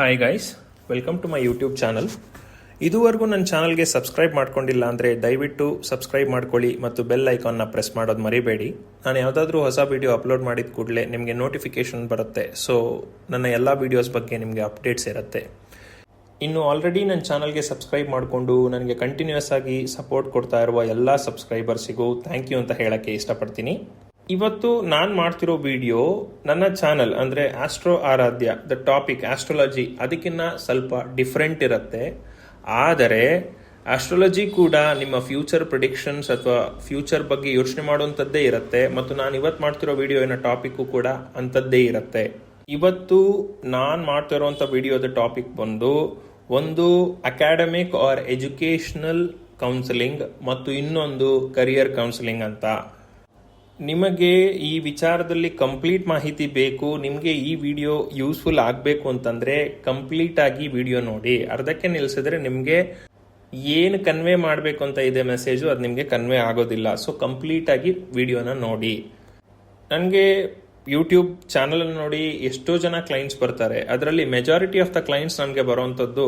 Hi guys welcome to my YouTube channel ಇದುವರೆಗೂ ನನ್ನ ಚಾನಲ್ಗೆ ಸಬ್ಸ್ಕ್ರೈಬ್ ಮಾಡ್ಕೊಂಡಿಲ್ಲ ಅಂದರೆ ದಯವಿಟ್ಟು ಸಬ್ಸ್ಕ್ರೈಬ್ ಮಾಡ್ಕೊಳ್ಳಿ ಮತ್ತು ಬೆಲ್ ಐಕಾನ್ನ ಪ್ರೆಸ್ ಮಾಡೋದು ಮರಿಬೇಡಿ. ನಾನು ಯಾವುದಾದ್ರೂ ಹೊಸ ವಿಡಿಯೋ ಅಪ್ಲೋಡ್ ಮಾಡಿದ ಕೂಡಲೇ ನಿಮಗೆ ನೋಟಿಫಿಕೇಶನ್ ಬರುತ್ತೆ. ಸೊ ನನ್ನ ಎಲ್ಲ ವೀಡಿಯೋಸ್ ಬಗ್ಗೆ ನಿಮಗೆ ಅಪ್ಡೇಟ್ಸ್ ಇರುತ್ತೆ. ಇನ್ನು ಆಲ್ರೆಡಿ ನನ್ನ ಚಾನಲ್ಗೆ ಸಬ್ಸ್ಕ್ರೈಬ್ ಮಾಡಿಕೊಂಡು ನನಗೆ ಕಂಟಿನ್ಯೂಸ್ ಆಗಿ ಸಪೋರ್ಟ್ ಕೊಡ್ತಾ ಇರುವ ಎಲ್ಲ ಸಬ್ಸ್ಕ್ರೈಬರ್ಸಿಗೂ ಥ್ಯಾಂಕ್ ಯು ಅಂತ ಹೇಳೋಕ್ಕೆ ಇಷ್ಟಪಡ್ತೀನಿ. ಇವತ್ತು ನಾನು ಮಾಡ್ತಿರೋ ವಿಡಿಯೋ ನನ್ನ ಚಾನಲ್ ಅಂದರೆ Astro Aradhya the topic astrology ಅದಕ್ಕಿಂತ ಸ್ವಲ್ಪ ಡಿಫ್ರೆಂಟ್ ಇರುತ್ತೆ. ಆದರೆ ಆಸ್ಟ್ರಾಲಜಿ ಕೂಡ ನಿಮ್ಮ ಫ್ಯೂಚರ್ ಪ್ರಿಡಿಕ್ಷನ್ಸ್ ಅಥವಾ ಫ್ಯೂಚರ್ ಬಗ್ಗೆ ಯೋಚನೆ ಮಾಡುವಂಥದ್ದೇ ಇರುತ್ತೆ. ಮತ್ತು ನಾನು ಇವತ್ತು ಮಾಡ್ತಿರೋ ವಿಡಿಯೋನ ಟಾಪಿಕ್ಕು ಕೂಡ ಅಂಥದ್ದೇ ಇರುತ್ತೆ. ಇವತ್ತು ನಾನು ಮಾಡ್ತಿರೋಂಥ ವಿಡಿಯೋದ ಟಾಪಿಕ್ ಬಂದು ಒಂದು ಅಕಾಡೆಮಿಕ್ ಆರ್ ಎಜುಕೇಷನಲ್ ಕೌನ್ಸಿಲಿಂಗ್ ಮತ್ತು ಇನ್ನೊಂದು ಕರಿಯರ್ ಕೌನ್ಸಿಲಿಂಗ್ ಅಂತ. ನಿಮಗೆ ಈ ವಿಚಾರದಲ್ಲಿ ಕಂಪ್ಲೀಟ್ ಮಾಹಿತಿ ಬೇಕು, ನಿಮಗೆ ಈ ವಿಡಿಯೋ ಯೂಸ್ಫುಲ್ ಆಗಬೇಕು ಅಂತಂದ್ರೆ ಕಂಪ್ಲೀಟ್ ಆಗಿ ವಿಡಿಯೋ ನೋಡಿ. ಅರ್ಧಕ್ಕೆ ನಿಲ್ಲಿಸಿದ್ರೆ ನಿಮಗೆ ಏನು ಕನ್ವೆ ಮಾಡಬೇಕು ಅಂತ ಇದೆ ಮೆಸೇಜು ಅದು ನಿಮಗೆ ಕನ್ವೆ ಆಗೋದಿಲ್ಲ. ಸೊ ಕಂಪ್ಲೀಟ್ ಆಗಿ ವಿಡಿಯೋನ ನೋಡಿ. ನನಗೆ ಯೂಟ್ಯೂಬ್ ಚಾನಲ್ ನೋಡಿ ಎಷ್ಟೋ ಜನ ಕ್ಲೈಂಟ್ಸ್ ಬರ್ತಾರೆ. ಅದರಲ್ಲಿ ಮೆಜಾರಿಟಿ ಆಫ್ ದ ಕ್ಲೈಂಟ್ಸ್ ನನಗೆ ಬರುವಂಥದ್ದು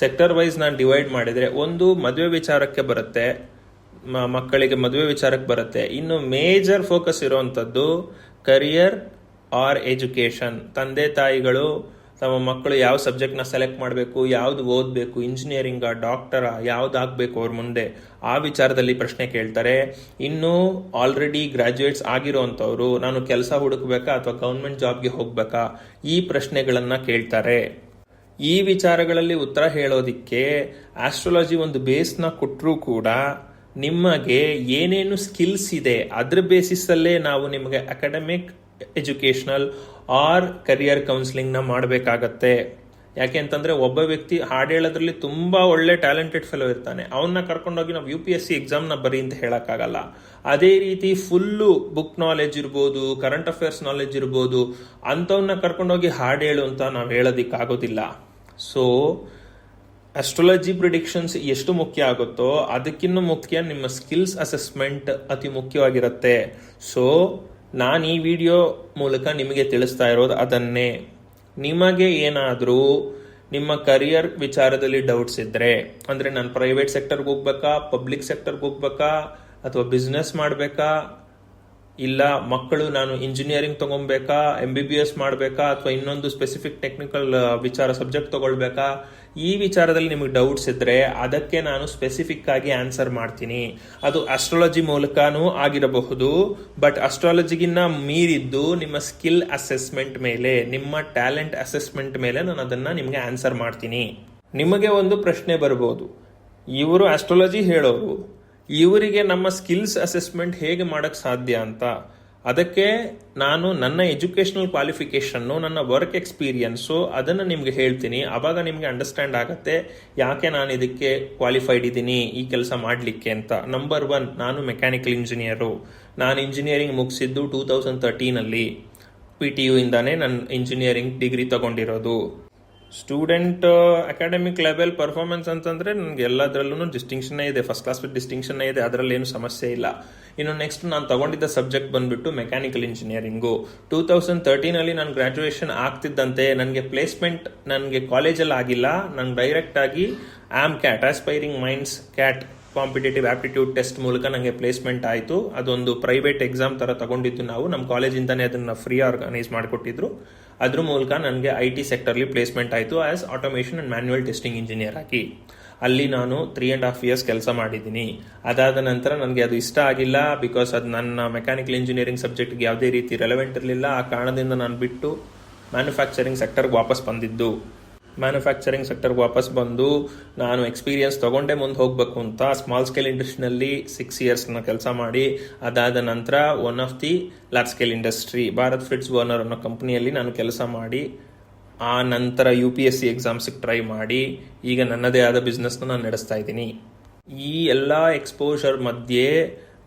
ಸೆಕ್ಟರ್ ವೈಸ್ ನಾನು ಡಿವೈಡ್ ಮಾಡಿದರೆ ಒಂದು ಮದುವೆ ವಿಚಾರಕ್ಕೆ ಬರುತ್ತೆ ಮಕ್ಕಳಿಗೆ ಮದುವೆ ವಿಚಾರಕ್ಕೆ ಬರುತ್ತೆ. ಇನ್ನು ಮೇಜರ್ ಫೋಕಸ್ ಇರುವಂಥದ್ದು ಕರಿಯರ್ ಆರ್ ಎಜುಕೇಶನ್ ತಂದೆ ತಾಯಿಗಳು, ತಮ್ಮ ಮಕ್ಕಳು ಯಾವ ಸಬ್ಜೆಕ್ಟ್ನ ಸೆಲೆಕ್ಟ್ ಮಾಡಬೇಕು, ಯಾವ್ದು ಓದಬೇಕು ಇಂಜಿನಿಯರಿಂಗ ಡಾಕ್ಟರ ಯಾವ್ದು ಆಗಬೇಕು ಅವ್ರ ಮುಂದೆ, ಆ ವಿಚಾರದಲ್ಲಿ ಪ್ರಶ್ನೆ ಕೇಳ್ತಾರೆ. ಇನ್ನು ಆಲ್ರೆಡಿ ಗ್ರಾಜ್ಯುಯೇಟ್ಸ್ ಆಗಿರೋಂಥವ್ರು ನಾನು ಕೆಲಸ ಹುಡುಕ್ಬೇಕಾ ಅಥವಾ ಗೌರ್ಮೆಂಟ್ ಜಾಬ್ಗೆ ಹೋಗ್ಬೇಕಾ, ಈ ಪ್ರಶ್ನೆಗಳನ್ನು ಕೇಳ್ತಾರೆ. ಈ ವಿಚಾರಗಳಲ್ಲಿ ಉತ್ತರ ಹೇಳೋದಿಕ್ಕೆ ಆಸ್ಟ್ರಾಲಜಿ ಒಂದು ಬೇಸ್ನ ಕೊಟ್ಟರೂ ಕೂಡ ನಿಮಗೆ ಏನೇನು ಸ್ಕಿಲ್ಸ್ ಇದೆ, ಅದ್ರ ಬೇಸಿಸಲ್ಲೇ ನಾವು ನಿಮಗೆ ಅಕಾಡೆಮಿಕ್ ಎಜುಕೇಷನಲ್ ಆರ್ ಕರಿಯರ್ ಕೌನ್ಸಿಲಿಂಗ್ನ ಮಾಡಬೇಕಾಗತ್ತೆ. ಯಾಕೆ ಅಂತಂದ್ರೆ ಒಬ್ಬ ವ್ಯಕ್ತಿ ಹಾಡು ಹೇಳೋದ್ರಲ್ಲಿ ತುಂಬಾ ಒಳ್ಳೆ ಟ್ಯಾಲೆಂಟೆಡ್ ಫೆಲೋ ಇರ್ತಾನೆ. ಅವನ್ನ ಕರ್ಕೊಂಡೋಗಿ ನಾವು ಯು ಪಿ ಎಸ್ ಸಿ ಎಕ್ಸಾಮ್ನ ಬರಿ ಅಂತ ಹೇಳೋಕ್ಕಾಗಲ್ಲ. ಅದೇ ರೀತಿ ಫುಲ್ಲು ಬುಕ್ ನಾಲೆಜ್ ಇರ್ಬೋದು ಕರೆಂಟ್ ಅಫೇರ್ಸ್ ನಾಲೆಜ್ ಇರ್ಬೋದು ಅಂಥವನ್ನ ಕರ್ಕೊಂಡೋಗಿ ಹಾಡು ಹೇಳು ಅಂತ ನಾವು ಹೇಳೋದಿಕ್ಕಾಗೋದಿಲ್ಲ. ಸೊ ಅಸ್ಟ್ರಾಲಜಿ ಪ್ರಿಡಿಕ್ಷನ್ಸ್ ಎಷ್ಟು ಮುಖ್ಯ ಆಗುತ್ತೋ ಅದಕ್ಕಿಂತ ಮುಖ್ಯ ನಿಮ್ಮ ಸ್ಕಿಲ್ಸ್ ಅಸೆಸ್ಮೆಂಟ್ ಅತಿ ಮುಖ್ಯವಾಗಿರುತ್ತೆ. ಸೊ ನಾನು ಈ ವಿಡಿಯೋ ಮೂಲಕ ನಿಮಗೆ ತಿಳಿಸ್ತಾ ಇರೋದು ಅದನ್ನೇ. ನಿಮಗೆ ಏನಾದರೂ ನಿಮ್ಮ ಕರಿಯರ್ ವಿಚಾರದಲ್ಲಿ ಡೌಟ್ಸ್ ಇದ್ರೆ, ಅಂದ್ರೆ ನಾನು ಪ್ರೈವೇಟ್ ಸೆಕ್ಟರ್ಗೆ ಹೋಗ್ಬೇಕಾ ಪಬ್ಲಿಕ್ ಸೆಕ್ಟರ್ಗೆ ಹೋಗ್ಬೇಕಾ, ಅಥವಾ ಬಿಸ್ನೆಸ್ ಮಾಡಬೇಕಾ ಇಲ್ಲ, ಮಕ್ಕಳು ನಾನು ಇಂಜಿನಿಯರಿಂಗ್ ತಗೊಬೇಕಾ ಎಂ ಬಿ ಬಿ ಎಸ್ ಮಾಡಬೇಕಾ, ಅಥವಾ ಇನ್ನೊಂದು ಸ್ಪೆಸಿಫಿಕ್ ಟೆಕ್ನಿಕಲ್ ವಿಚಾರ ಸಬ್ಜೆಕ್ಟ್ ತಗೊಳ್ಬೇಕಾ? ಈ ವಿಚಾರದಲ್ಲಿ ನಿಮಗೆ ಡೌಟ್ಸ್ ಇದ್ರೆ ಅದಕ್ಕೆ ನಾನು ಸ್ಪೆಸಿಫಿಕ್ ಆಗಿ ಆನ್ಸರ್ ಮಾಡ್ತೀನಿ. ಅದು ಅಸ್ಟ್ರಾಲಜಿ ಮೂಲಕನೂ ಆಗಿರಬಹುದು ಬಟ್ ಅಸ್ಟ್ರಾಲಜಿಗಿನ್ನ ಮೀರಿದ್ದು ನಿಮ್ಮ ಸ್ಕಿಲ್ ಅಸೆಸ್ಮೆಂಟ್ ಮೇಲೆ, ನಿಮ್ಮ ಟ್ಯಾಲೆಂಟ್ ಅಸೆಸ್ಮೆಂಟ್ ಮೇಲೆ ನಾನು ಅದನ್ನ ನಿಮಗೆ ಆನ್ಸರ್ ಮಾಡ್ತೀನಿ. ನಿಮಗೆ ಒಂದು ಪ್ರಶ್ನೆ ಬರ್ಬೋದು. ಇವರು ಆಸ್ಟ್ರಾಲಜಿ ಹೇಳೋರು ಇವರಿಗೆ ನಮ್ಮ ಸ್ಕಿಲ್ಸ್ ಅಸೆಸ್ಮೆಂಟ್ ಹೇಗೆ ಮಾಡೋಕ್ಕೆ ಸಾಧ್ಯ ಅಂತ. ಅದಕ್ಕೆ ನಾನು ನನ್ನ ಎಜುಕೇಶನಲ್ ಕ್ವಾಲಿಫಿಕೇಷನ್ನು ನನ್ನ ವರ್ಕ್ ಎಕ್ಸ್ಪೀರಿಯನ್ಸು ಅದನ್ನು ನಿಮಗೆ ಹೇಳ್ತೀನಿ. ಆವಾಗ ನಿಮಗೆ ಅಂಡರ್ಸ್ಟ್ಯಾಂಡ್ ಆಗತ್ತೆ, ಯಾಕೆ ನಾನು ಇದಕ್ಕೆ ಕ್ವಾಲಿಫೈಡ್ ಇದ್ದೀನಿ ಈ ಕೆಲಸ ಮಾಡಲಿಕ್ಕೆ ಅಂತ. ನಂಬರ್ ಒನ್ ನಾನು ಮೆಕ್ಯಾನಿಕಲ್ ಇಂಜಿನಿಯರು ನಾನು ಇಂಜಿನಿಯರಿಂಗ್ ಮುಗಿಸಿದ್ದು ಟೂ ತೌಸಂಡ್ ತರ್ಟೀನಲ್ಲಿ ಪಿ ಟಿ ಯು ಇಂದಾನೆ ನನ್ನ ಇಂಜಿನಿಯರಿಂಗ್ ಡಿಗ್ರಿ ತಗೊಂಡಿರೋದು. ಸ್ಟೂಡೆಂಟ್ ಅಕಾಡೆಮಿಕ್ ಲೆವೆಲ್ ಪರ್ಫಾರ್ಮೆನ್ಸ್ ಅಂತಂದ್ರೆ ನನಗೆ ಎಲ್ಲದರಲ್ಲೂ ಡಿಸ್ಟಿಂಕ್ಷನ್ ಇದೆ. ಫಸ್ಟ್ ಕ್ಲಾಸ್ ಡಿಸ್ಟಿಂಕ್ಷನ್ ಇದೆ. ಅದರಲ್ಲಿ ಏನು ಸಮಸ್ಯೆ ಇಲ್ಲ. ಇನ್ನು ನೆಕ್ಸ್ಟ್ ನಾನು ತಗೊಂಡಿದ್ದ ಸಬ್ಜೆಕ್ಟ್ ಬಂದ್ಬಿಟ್ಟು ಮೆಕ್ಯಾನಿಕಲ್ ಇಂಜಿನಿಯರಿಂಗು ಟೂ ತೌಸಂಡ್ ತರ್ಟೀನಲ್ಲಿ ನಾನು ಗ್ರಾಜುಯೇಷನ್ ಆಗ್ತಿದ್ದಂತೆ, ನನಗೆ ಪ್ಲೇಸ್ಮೆಂಟ್ ನನಗೆ ಕಾಲೇಜಲ್ಲಿ ಆಗಿಲ್ಲ ನಾನು ಡೈರೆಕ್ಟ್ ಆಗಿ am CAT aspiring minds CAT competitive aptitude test ಮೂಲಕ ನನಗೆ ಪ್ಲೇಸ್ಮೆಂಟ್ ಆಯಿತು. ಅದೊಂದು ಪ್ರೈವೇಟ್ ಎಕ್ಸಾಮ್ ಥರ ತಗೊಂಡಿದ್ದು ನಾವು. ನಮ್ಮ ಕಾಲೇಜಿಂದನೇ ಅದನ್ನು ಫ್ರೀ ಆರ್ಗನೈಸ್ ಮಾಡಿಕೊಟ್ಟಿದ್ರು. ಅದ್ರ ಮೂಲಕ ನನಗೆ ಐ ಟಿ ಸೆಕ್ಟರ್ಲಿ ಪ್ಲೇಸ್ಮೆಂಟ್ ಆಯಿತು as automation and manual testing engineer ಆಗಿ. ಅಲ್ಲಿ ನಾನು ತ್ರೀ ಆ್ಯಂಡ್ ಹಾಫ್ ಇಯರ್ಸ್ ಕೆಲಸ ಮಾಡಿದ್ದೀನಿ. ಅದಾದ ನಂತರ ನನಗೆ ಅದು ಇಷ್ಟ ಆಗಿಲ್ಲ ಬಿಕಾಸ್ ಅದು ನನ್ನ ಮೆಕ್ಯಾನಿಕಲ್ ಇಂಜಿನಿಯರಿಂಗ್ ಸಬ್ಜೆಕ್ಟ್ಗೆ ಯಾವುದೇ ರೀತಿ ರೆಲೆವೆಂಟ್ ಇರಲಿಲ್ಲ. ಆ ಕಾರಣದಿಂದ ನಾನು ಬಿಟ್ಟು ಮ್ಯಾನುಫ್ಯಾಕ್ಚರಿಂಗ್ ಸೆಕ್ಟರ್ಗೆ ವಾಪಸ್ ಬಂದಿದ್ದು. ಮ್ಯಾನುಫ್ಯಾಕ್ಚರಿಂಗ್ ಸೆಕ್ಟರ್ಗೆ ವಾಪಸ್ ಬಂದು ನಾನು ಎಕ್ಸ್ಪೀರಿಯನ್ಸ್ ತಗೊಂಡೇ ಮುಂದೆ ಹೋಗಬೇಕು ಅಂತ ಸ್ಮಾಲ್ ಸ್ಕೇಲ್ ಇಂಡಸ್ಟ್ರಿನಲ್ಲಿ ಸಿಕ್ಸ್ ಇಯರ್ಸ್ನ ಕೆಲಸ ಮಾಡಿ, ಅದಾದ ನಂತರ one of the large scale industry Bharat Fritz Werner ಅನ್ನೋ ಕಂಪ್ನಿಯಲ್ಲಿ ನಾನು ಕೆಲಸ ಮಾಡಿ, ಆ ನಂತರ ಯು ಪಿ ಎಸ್ ಸಿ ಎಕ್ಸಾಮ್ಸಿಗೆ ಟ್ರೈ ಮಾಡಿ, ಈಗ ನನ್ನದೇ ಆದ ಬಿಸ್ನೆಸ್ನ ನಾನು ನಡೆಸ್ತಾ ಇದ್ದೀನಿ. ಈ ಎಲ್ಲ ಎಕ್ಸ್ಪೋಷರ್ ಮಧ್ಯೆ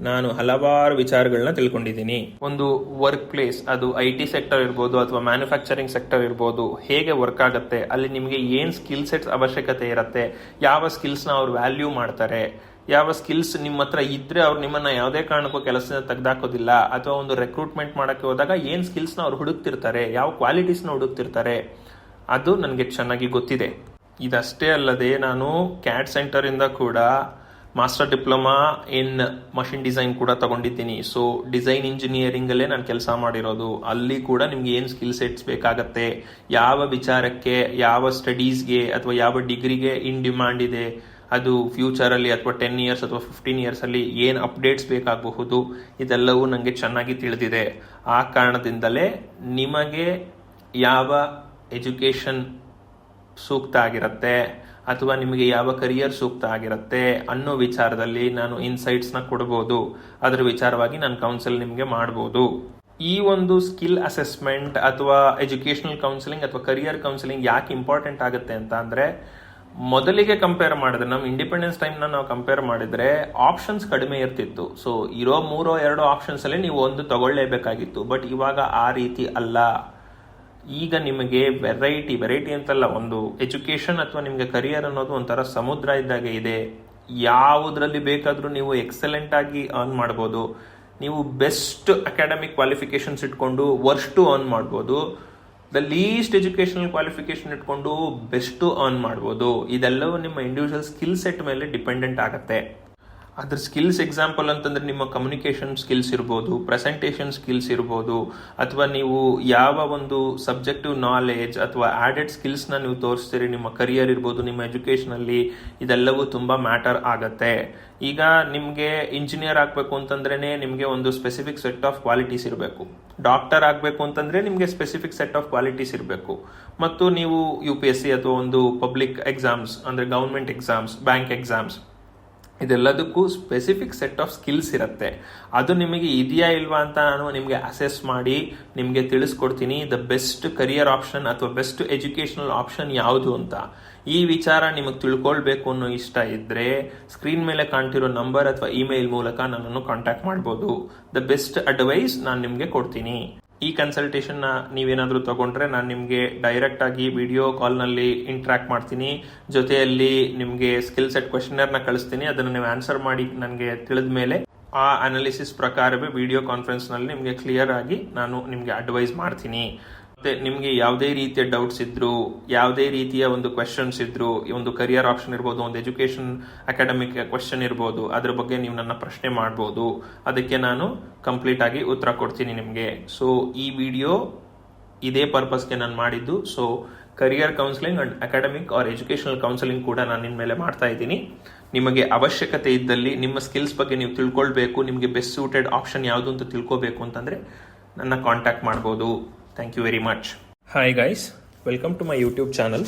ನಾನು ಹಲವಾರು ವಿಚಾರಗಳನ್ನ ತಿಳ್ಕೊಂಡಿದ್ದೀನಿ. ಒಂದು ವರ್ಕ್ ಪ್ಲೇಸ್ ಅದು ಐ ಟಿ ಸೆಕ್ಟರ್ ಇರ್ಬೋದು ಅಥವಾ ಮ್ಯಾನುಫ್ಯಾಕ್ಚರಿಂಗ್ ಸೆಕ್ಟರ್ ಇರ್ಬೋದು, ಹೇಗೆ ವರ್ಕ್ ಆಗುತ್ತೆ, ಅಲ್ಲಿ ನಿಮಗೆ ಏನು ಸ್ಕಿಲ್ ಸೆಟ್ಸ್ ಅವಶ್ಯಕತೆ ಇರುತ್ತೆ, ಯಾವ ಸ್ಕಿಲ್ಸ್ನ ಅವ್ರು ವ್ಯಾಲ್ಯೂ ಮಾಡ್ತಾರೆ, ಯಾವ ಸ್ಕಿಲ್ಸ್ ನಿಮ್ಮ ಹತ್ರ ಇದ್ರೆ ಅವ್ರು ನಿಮ್ಮನ್ನ ಯಾವುದೇ ಕಾರಣಕ್ಕೂ ಕೆಲಸದಿಂದ ತೆಗೆದಾಕೋದಿಲ್ಲ, ಅಥವಾ ಒಂದು ರೆಕ್ರೂಟ್ಮೆಂಟ್ ಮಾಡೋಕ್ಕೆ ಹೋದಾಗ ಏನು ಸ್ಕಿಲ್ಸ್ನ ಅವ್ರು ಹುಡುಕ್ತಿರ್ತಾರೆ, ಯಾವ ಕ್ವಾಲಿಟೀಸ್ನ ಹುಡುಕ್ತಿರ್ತಾರೆ, ಅದು ನನಗೆ ಚೆನ್ನಾಗಿ ಗೊತ್ತಿದೆ. ಇದಷ್ಟೇ ಅಲ್ಲದೆ ನಾನು ಕ್ಯಾಟ್ ಸೆಂಟರಿಂದ ಕೂಡ master diploma in machine design ಕೂಡ ತಗೊಂಡಿದ್ದೀನಿ. ಸೊ ಡಿಸೈನ್ ಇಂಜಿನಿಯರಿಂಗ್ ಅಲ್ಲೇ ನಾನು ಕೆಲಸ ಮಾಡಿರೋದು. ಅಲ್ಲಿ ಕೂಡ ನಿಮ್ಗೆ ಏನು ಸ್ಕಿಲ್ ಸೆಟ್ಸ್ ಬೇಕಾಗತ್ತೆ, ಯಾವ ವಿಚಾರಕ್ಕೆ, ಯಾವ ಸ್ಟಡೀಸ್ಗೆ ಅಥವಾ ಯಾವ ಡಿಗ್ರಿಗೆ ಇನ್ ಡಿಮ್ಯಾಂಡ್ ಇದೆ, ಅದು ಫ್ಯೂಚರಲ್ಲಿ ಅಥವಾ ಟೆನ್ ಇಯರ್ಸ್ ಅಥವಾ ಫಿಫ್ಟೀನ್ ಇಯರ್ಸಲ್ಲಿ ಏನು ಅಪ್ಡೇಟ್ಸ್ ಬೇಕಾಗಬಹುದು, ಇದೆಲ್ಲವೂ ನನಗೆ ಚೆನ್ನಾಗಿ ತಿಳಿದಿದೆ. ಆ ಕಾರಣದಿಂದಲೇ ನಿಮಗೆ ಯಾವ ಎಜುಕೇಷನ್ ಸೂಕ್ತ ಆಗಿರುತ್ತೆ ಅಥವಾ ನಿಮಗೆ ಯಾವ ಕರಿಯರ್ ಸೂಕ್ತ ಆಗಿರುತ್ತೆ ಅನ್ನೋ ವಿಚಾರದಲ್ಲಿ ನಾನು ಇನ್ಸೈಟ್ಸ್ನ ಕೊಡ್ಬೋದು. ಅದರ ವಿಚಾರವಾಗಿ ನಾನು ಕೌನ್ಸಿಲ್ ನಿಮಗೆ ಮಾಡ್ಬೋದು. ಈ ಒಂದು ಸ್ಕಿಲ್ ಅಸೆಸ್ಮೆಂಟ್ ಅಥವಾ ಎಜುಕೇಷನಲ್ ಕೌನ್ಸಿಲಿಂಗ್ ಅಥವಾ ಕರಿಯರ್ ಕೌನ್ಸಿಲಿಂಗ್ ಯಾಕೆ ಇಂಪಾರ್ಟೆಂಟ್ ಆಗುತ್ತೆ ಅಂತ ಅಂದರೆ, ಮೊದಲಿಗೆ ಕಂಪೇರ್ ಮಾಡಿದ್ರೆ ನಮ್ಮ ಇಂಡಿಪೆಂಡೆನ್ಸ್ ಟೈಮ್ನ ನಾವು ಕಂಪೇರ್ ಮಾಡಿದ್ರೆ ಆಪ್ಷನ್ಸ್ ಕಡಿಮೆ ಇರ್ತಿತ್ತು. ಸೊ ಇರೋ ಮೂರೋ ಎರಡೋ ಆಪ್ಷನ್ಸ್ ಅಲ್ಲಿ ನೀವು ಒಂದು ತಗೊಳ್ಳೇಬೇಕಾಗಿತ್ತು. ಬಟ್ ಇವಾಗ ಆ ರೀತಿ ಅಲ್ಲ. ಈಗ ನಿಮಗೆ ವೆರೈಟಿ ವೆರೈಟಿ ಅಂತಲ್ಲ, ಒಂದು ಎಜುಕೇಶನ್ ಅಥವಾ ನಿಮಗೆ ಕರಿಯರ್ ಅನ್ನೋದು ಒಂಥರ ಸಮುದ್ರ ಇದ್ದಾಗೆ ಇದೆ. ಯಾವುದ್ರಲ್ಲಿ ಬೇಕಾದರೂ ನೀವು ಎಕ್ಸಲೆಂಟ್ ಆಗಿ ಅರ್ನ್ ಮಾಡ್ಬೋದು. ನೀವು ಬೆಸ್ಟ್ ಅಕಾಡೆಮಿಕ್ ಕ್ವಾಲಿಫಿಕೇಶನ್ಸ್ ಇಟ್ಕೊಂಡು ವರ್ಸ್ಟು ಅರ್ನ್ ಮಾಡ್ಬೋದು. ದ ಲೀಸ್ಟ್ ಎಜುಕೇಶನಲ್ ಕ್ವಾಲಿಫಿಕೇಶನ್ ಇಟ್ಕೊಂಡು ಬೆಸ್ಟ್ ಅರ್ನ್ ಮಾಡ್ಬೋದು. ಇದೆಲ್ಲವೂ ನಿಮ್ಮ ಇಂಡಿವಿಜುವಲ್ ಸ್ಕಿಲ್ ಸೆಟ್ ಮೇಲೆ ಡಿಪೆಂಡೆಂಟ್ ಆಗುತ್ತೆ. ಅದ್ರ ಸ್ಕಿಲ್ಸ್ ಎಕ್ಸಾಂಪಲ್ ಅಂತಂದ್ರೆ ನಿಮ್ಮ ಕಮ್ಯುನಿಕೇಷನ್ ಸ್ಕಿಲ್ಸ್ ಇರ್ಬೋದು ಪ್ರೆಸೆಂಟೇಷನ್ ಸ್ಕಿಲ್ಸ್ ಇರ್ಬೋದು, ಅಥವಾ ನೀವು ಯಾವ ಒಂದು ಸಬ್ಜೆಕ್ಟಿವ್ ನಾಲೆಜ್ ಅಥವಾ ಆಡೆಡ್ ಸ್ಕಿಲ್ಸ್ನ ನೀವು ತೋರಿಸ್ತೀರಿ, ನಿಮ್ಮ ಕರಿಯರ್ ಇರ್ಬೋದು, ನಿಮ್ಮ ಎಜುಕೇಷನಲ್ಲಿ ಇದೆಲ್ಲವೂ ತುಂಬ ಮ್ಯಾಟರ್ ಆಗತ್ತೆ. ಈಗ ನಿಮಗೆ ಇಂಜಿನಿಯರ್ ಆಗಬೇಕು ಅಂತಂದ್ರೇ ನಿಮಗೆ ಒಂದು ಸ್ಪೆಸಿಫಿಕ್ ಸೆಟ್ ಆಫ್ ಕ್ವಾಲಿಟೀಸ್ ಇರಬೇಕು. ಡಾಕ್ಟರ್ ಆಗಬೇಕು ಅಂತಂದ್ರೆ ನಿಮಗೆ ಸ್ಪೆಸಿಫಿಕ್ ಸೆಟ್ ಆಫ್ ಕ್ವಾಲಿಟೀಸ್ ಇರಬೇಕು. ಮತ್ತು ನೀವು ಯು ಪಿ ಎಸ್ ಸಿ ಅಥವಾ ಒಂದು ಪಬ್ಲಿಕ್ ಎಕ್ಸಾಮ್ಸ್ ಅಂದರೆ ಗೌರ್ಮೆಂಟ್ ಎಕ್ಸಾಮ್ಸ್ ಬ್ಯಾಂಕ್ ಎಕ್ಸಾಮ್ಸ್ ಇದೆಲ್ಲದಕ್ಕೂ ಸ್ಪೆಸಿಫಿಕ್ ಸೆಟ್ ಆಫ್ ಸ್ಕಿಲ್ಸ್ ಇರುತ್ತೆ. ಅದು ನಿಮಗೆ ಇದೆಯಾ ಇಲ್ವಾ ಅಂತ ನಾನು ನಿಮಗೆ ಅಸೆಸ್ ಮಾಡಿ ನಿಮಗೆ ತಿಳಿಸ್ಕೊಡ್ತೀನಿ. ದ ಬೆಸ್ಟ್ ಕರಿಯರ್ ಆಪ್ಷನ್ ಅಥವಾ ಬೆಸ್ಟ್ ಎಜುಕೇಶನಲ್ ಆಪ್ಷನ್ ಯಾವುದು ಅಂತ. ಈ ವಿಚಾರ ನಿಮಗೆ ತಿಳ್ಕೊಳ್ಬೇಕು ಅನ್ನೋ ಇಷ್ಟ ಇದ್ರೆ ಸ್ಕ್ರೀನ್ ಮೇಲೆ ಕಾಣ್ತಿರೋ ನಂಬರ್ ಅಥವಾ ಇಮೇಲ್ ಮೂಲಕ ನನ್ನನ್ನು ಕಾಂಟ್ಯಾಕ್ಟ್ ಮಾಡ್ಬೋದು. ದ ಬೆಸ್ಟ್ ಅಡ್ವೈಸ್ ನಾನು ನಿಮಗೆ ಕೊಡ್ತೀನಿ. ಈ ಕನ್ಸಲ್ಟೇಷನ್ನ ನೀವೇನಾದರೂ ತಗೊಂಡ್ರೆ ನಾನು ನಿಮಗೆ ಡೈರೆಕ್ಟ್ ಆಗಿ ವಿಡಿಯೋ ಕಾಲ್ನಲ್ಲಿ ಇಂಟ್ರ್ಯಾಕ್ಟ್ ಮಾಡ್ತೀನಿ. ಜೊತೆಯಲ್ಲಿ ನಿಮಗೆ ಸ್ಕಿಲ್ ಸೆಟ್ ಕ್ವೆಶನರ್ನ ಕಳಿಸ್ತೀನಿ. ಅದನ್ನು ನೀವು ಆನ್ಸರ್ ಮಾಡಿ ನನಗೆ ತಿಳಿದ ಮೇಲೆ ಆ ಅನಾಲಿಸಿಸ್ ಪ್ರಕಾರವೇ ವಿಡಿಯೋ ಕಾನ್ಫರೆನ್ಸ್ನಲ್ಲಿ ನಿಮಗೆ ಕ್ಲಿಯರ್ ಆಗಿ ನಾನು ನಿಮಗೆ ಅಡ್ವೈಸ್ ಮಾಡ್ತೀನಿ. ಮತ್ತೆ ನಿಮಗೆ ಯಾವುದೇ ರೀತಿಯ ಡೌಟ್ಸ್ ಇದ್ರು, ಯಾವುದೇ ರೀತಿಯ ಒಂದು ಕ್ವೆಶನ್ಸ್ ಇದ್ರು, ಈ ಒಂದು ಕರಿಯರ್ ಆಪ್ಷನ್ ಇರ್ಬೋದು, ಒಂದು ಎಜುಕೇಶನ್ ಅಕಾಡೆಮಿಕ್ ಕ್ವೆಶನ್ ಇರ್ಬೋದು, ಅದ್ರ ಬಗ್ಗೆ ನೀವು ನನ್ನ ಪ್ರಶ್ನೆ ಮಾಡ್ಬೋದು, ಅದಕ್ಕೆ ನಾನು ಕಂಪ್ಲೀಟ್ ಆಗಿ ಉತ್ತರ ಕೊಡ್ತೀನಿ ನಿಮಗೆ. ಸೊ ಈ ವಿಡಿಯೋ ಇದೇ ಪರ್ಪಸ್ಗೆ ನಾನು ಮಾಡಿದ್ದು. So career counselling and academic or educational counselling ಕೂಡ ನಾನು ನಿಮ್ಮ ಮೇಲೆ ಮಾಡ್ತಾ ಇದ್ದೀನಿ. ನಿಮಗೆ ಅವಶ್ಯಕತೆ ಇದ್ದಲ್ಲಿ, ನಿಮ್ಮ ಸ್ಕಿಲ್ಸ್ ಬಗ್ಗೆ ನೀವು ತಿಳ್ಕೊಳ್ಬೇಕು, ನಿಮಗೆ ಬೆಸ್ಟ್ ಸೂಟೆಡ್ ಆಪ್ಷನ್ ಯಾವುದು ಅಂತ ತಿಳ್ಕೋಬೇಕು ಅಂತಂದರೆ ನನ್ನ ಕಾಂಟ್ಯಾಕ್ಟ್ ಮಾಡ್ಬೋದು. Thank you very much. Hi guys, welcome to my YouTube channel.